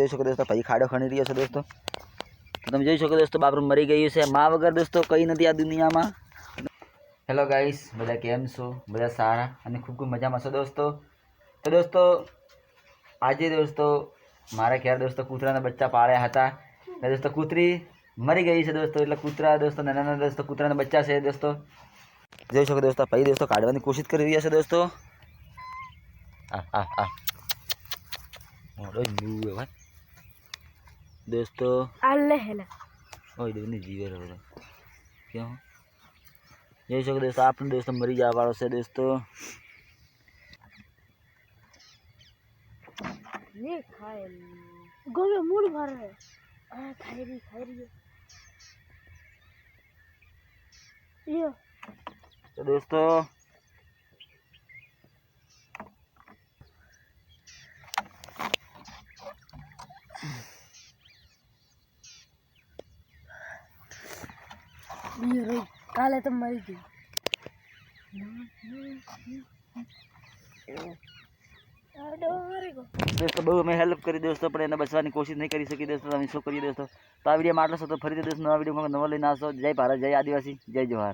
જોઈ શકો દોસ્તો ભાઈ ખાડો ખણી રહ્યો છે દોસ્તો. તો તમે જોઈ શકો દોસ્તો, બાપરું મરી ગયું છે. મા વગર દોસ્તો કંઈ નથી આ દુનિયામાં. હેલો ગાઈસ બધા કેમ છો? બધા સારા અને ખૂબ ખૂબ મજામાં છો દોસ્તો? તો દોસ્તો, આજે દોસ્તો, મારા ઘેર દોસ્તો કૂતરાના બચ્ચા પાળ્યા હતા. અને દોસ્તો કૂતરી મરી ગઈ છે દોસ્તો, એટલે કૂતરા દોસ્તો, નાના નાના દોસ્તો કૂતરાના બચ્ચા છે દોસ્તો. જોઈ શકો દોસ્તો ભાઈ દોસ્તો કાઢવાની કોશિશ કરી રહ્યા છે દોસ્તો. આ આ આ. મોડો જુએ ભાઈ. દોસ્તો. આલે હેલા. ઓય દોની જીવે રહ્યો ક્યાં? જોઈ શકો દોસ્તો આપણને દોસ્તો મરી જવા વાળો છે દોસ્તો. ને ખાય ગોવે મૂળ ભરે. આ ખાઈ રહી ખાઈ રહી. તો દોસ્તો યો રે કાલે તો મરી દોસ્તો, બહુ અમે હેલ્પ કરી દોસ્તો, પણ એને બચવાની કોશિશ નહીં કરી શકી દોસ્તો, તમે શું કરીએ દોસ્તો? તો આ વીડિયો માટલો છો, તો ફરીથી દોસ્તો, નવા વીડિયો નવો લઈને આવશો. જય ભારત, જય આદિવાસી, જય જવાહર.